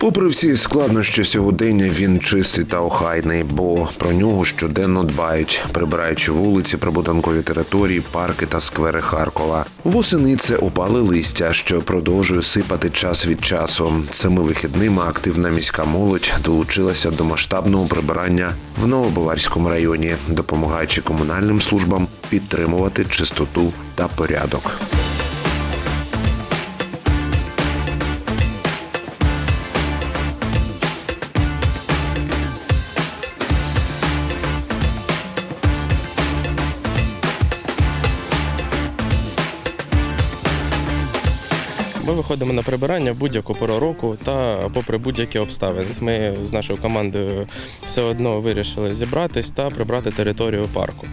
Попри всі складнощі сьогодення, він чистий та охайний, бо про нього щоденно дбають, прибираючи вулиці, прибудинкові території, парки та сквери Харкова. Восени це опали листя, що продовжує сипати час від часу. Цими вихідними активна міська молодь долучилася до масштабного прибирання в Новобаварському районі, допомагаючи комунальним службам підтримувати чистоту та порядок. Ми виходимо на прибирання будь-яку пору року та попри будь-які обставини. Ми з нашою командою все одно вирішили зібратись та прибрати територію парку.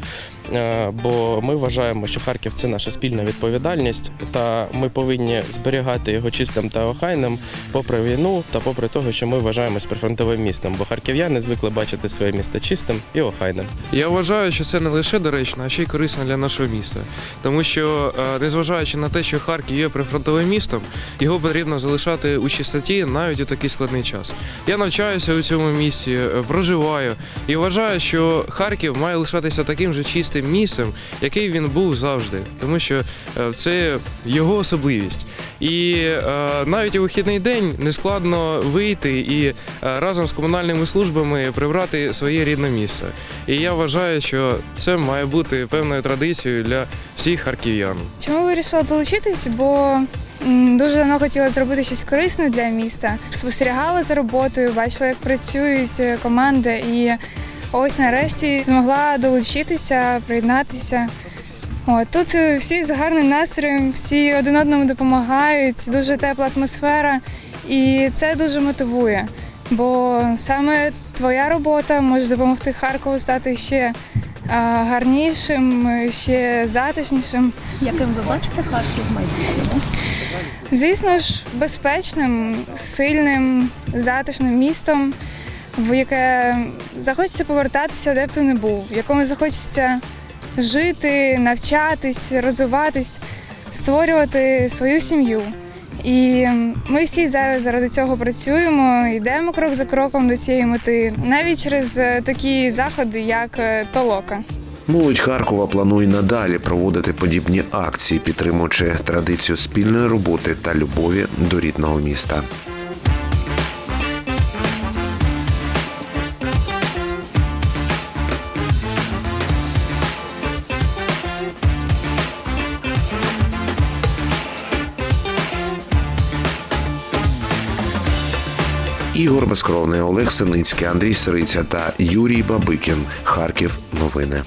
Е, Бо ми вважаємо, що Харків це наша спільна відповідальність, та ми повинні зберігати його чистим та охайним попри війну та попри того, що ми вважаємось прифронтовим містом, бо харків'яни звикли бачити своє місто чистим і охайним. Я вважаю, що це не лише доречно, а ще й корисно для нашого міста. Тому що, е, незважаючи на те, що Харків є прифронтовим містом, його потрібно залишати у чистоті навіть у такий складний час. Я навчаюся у цьому місті, е, проживаю і вважаю, що Харків має лишатися таким же чистим місцем, який він був завжди, тому що е, це його особливість. І е, навіть у вихідний день нескладно вийти і е, разом з комунальними службами прибрати своє рідне місце. І я вважаю, що це має бути певною традицією для всіх харків'ян. Чому вирішила долучитись? Бо дуже давно хотіла зробити щось корисне для міста. Спостерігала за роботою, бачила, як працюють команди, і ось нарешті змогла долучитися, приєднатися. От, тут е, всі з гарним настроєм, всі один одному допомагають, дуже тепла атмосфера, і це дуже мотивує. Бо саме твоя робота може допомогти Харкову стати ще а, гарнішим, ще затишнішим. Яким ви бачите Харків в майбутньому? Звісно ж, безпечним, сильним, затишним містом, в яке захочеться повертатися, де б ти не був, в якому захочеться жити, навчатись, розвиватись, створювати свою сім'ю. І ми всі зараз заради цього працюємо, йдемо крок за кроком до цієї мети, навіть через е, такі заходи, як е, толока. Молодь Харкова планує надалі проводити подібні акції, підтримуючи традицію спільної роботи та любові до рідного міста. Ігор Безкровний, Олег Синицький, Андрій Сириця та Юрій Бабикін. Харків. Новини.